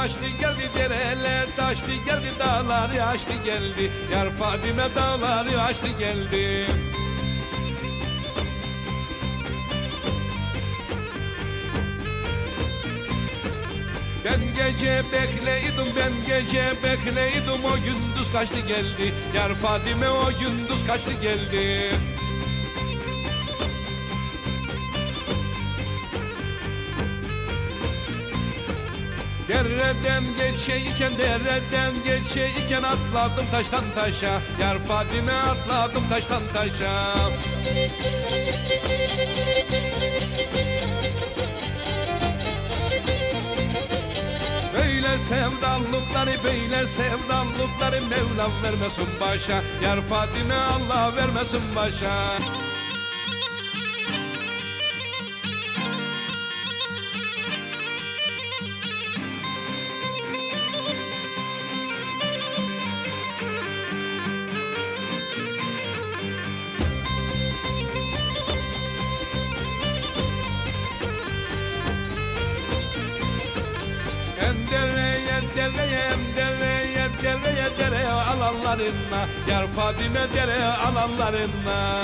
taşlı geldi dereler taşlı geldi dağlar yaşlı geldi. Yar Fadime dağlar yaşlı geldi. Ben gece bekleydim ben gece bekleydim o gündüz kaçtı geldi. Yar Fadime o gündüz kaçtı geldi Dereden geçeyken dereden geçeyken atladım taştan taşa. Yar Fadime atladım taştan taşa. Böyle sevdalıkları böyle sevdalıkları Mevlam vermesin başa. Yar Fadime Allah vermesin başa hem dereye dereye dereye alanlarına Yar Fadime dereye alanlarına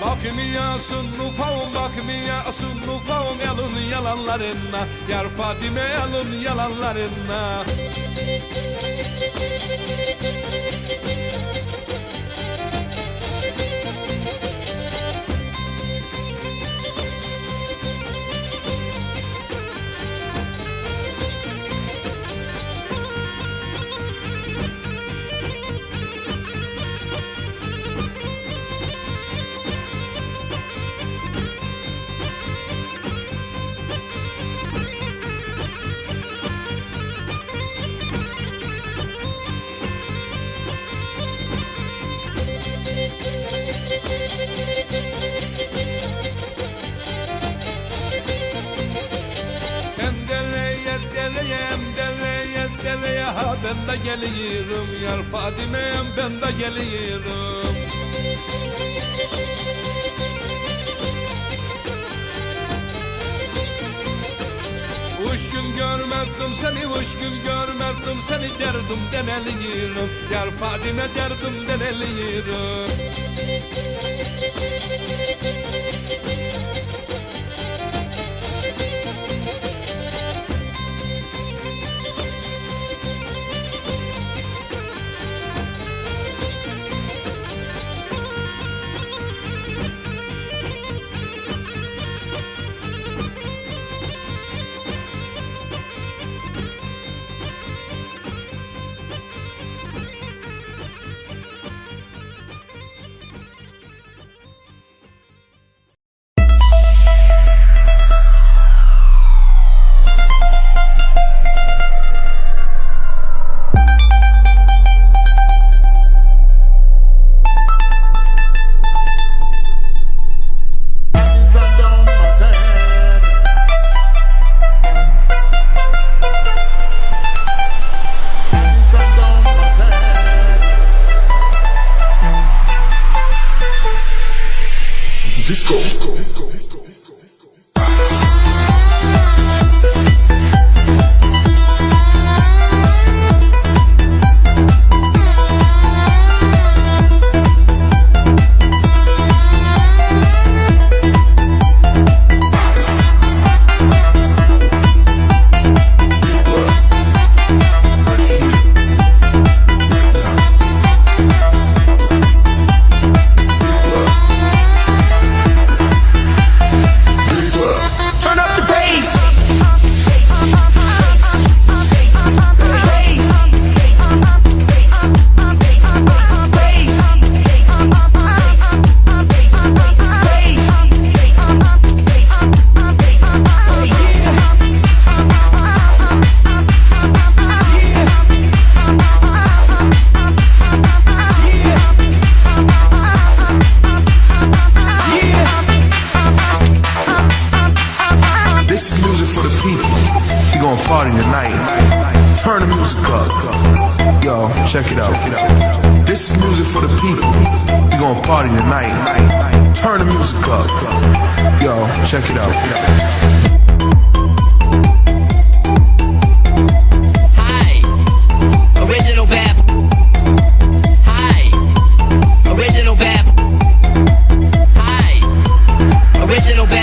Bakmıyorsun ufağım bakmıyorsun ufağım yalın yalanlarına Yar Fadime yalın yalanlarına ben de geliyorum Yar Fadime'm ben de geliyorum. Üç gün görmedim seni, üç gün görmedim seni Derdim deneliyorum, yar Fadime derdim deneliyorum Disco, disco, people. We gonna party tonight. Turn the music up. Yo, check it out. Hi, original bap. Hi, original bap. Hi, original bap.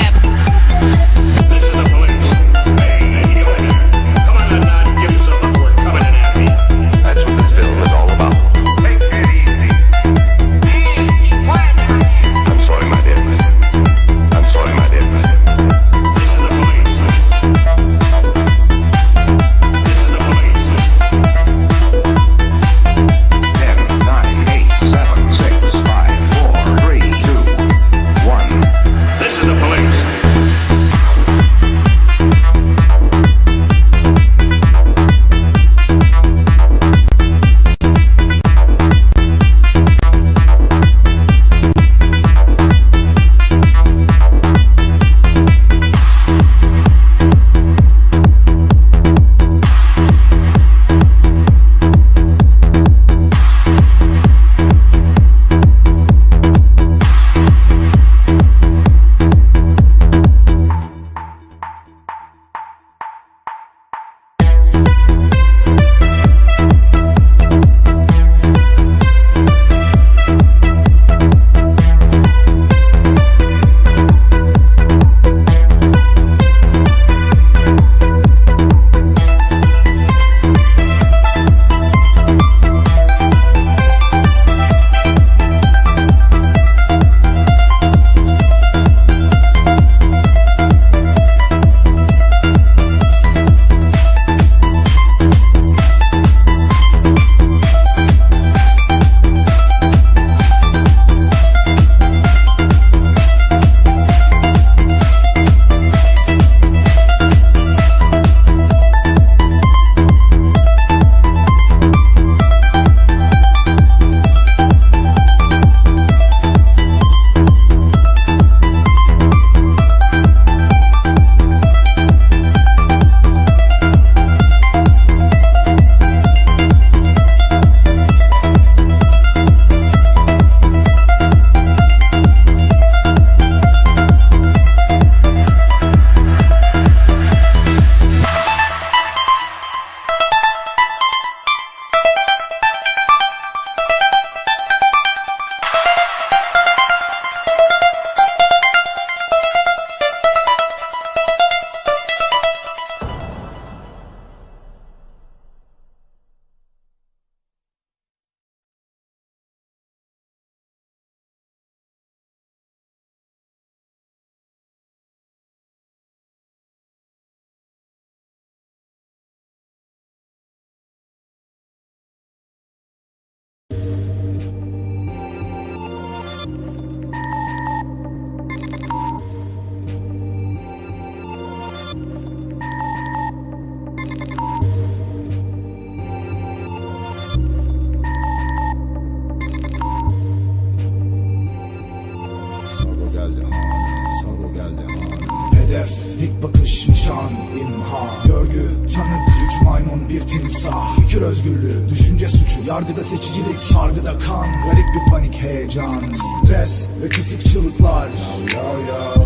Nişan, imha. Görgü, tanık, üç maymun, bir timsah. Fikir özgürlüğü, düşünce suçu Yargıda seçicilik, sargıda kan. Garip bir panik, heyecan Stres ve kısık çığlıklar.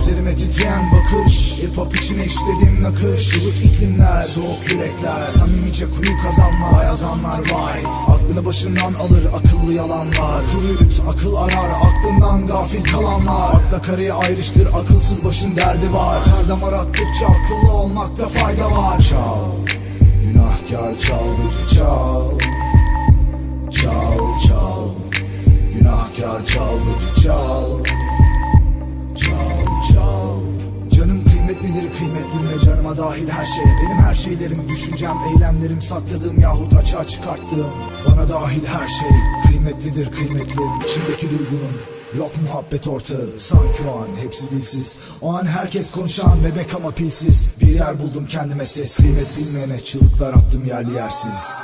Üzerime titreyen bakış Hip hop için eşlediğim nakış Yılık iklimler, soğuk yürekler. Samimice kuyu kazanma, yazanlar vay. Aklını başından alır akıllı yalanlar. Kuru yürüt, akıl arar Aklından gafil kalanlar. Akla karıyı ayrıştır akılsız başın derdi var. Ter damar attıkça akıllı olmakta fayda var. Çal, günahkar çalgıcı çal. Çal, çal. Günahkar çalgıcı kıymetlim ve canıma dahil her şey Benim her şeylerim, düşüncem, eylemlerim Sakladığım yahut açığa çıkarttığım Bana dahil her şey. Kıymetlidir kıymetlim içimdeki duygunun Yok muhabbet ortağı. Sanki o an hepsi dilsiz. O an herkes konuşan bebek ama pilsiz. Bir yer buldum kendime sessiz. Kıymet bilmeyene çığlıklar attım yerli yersiz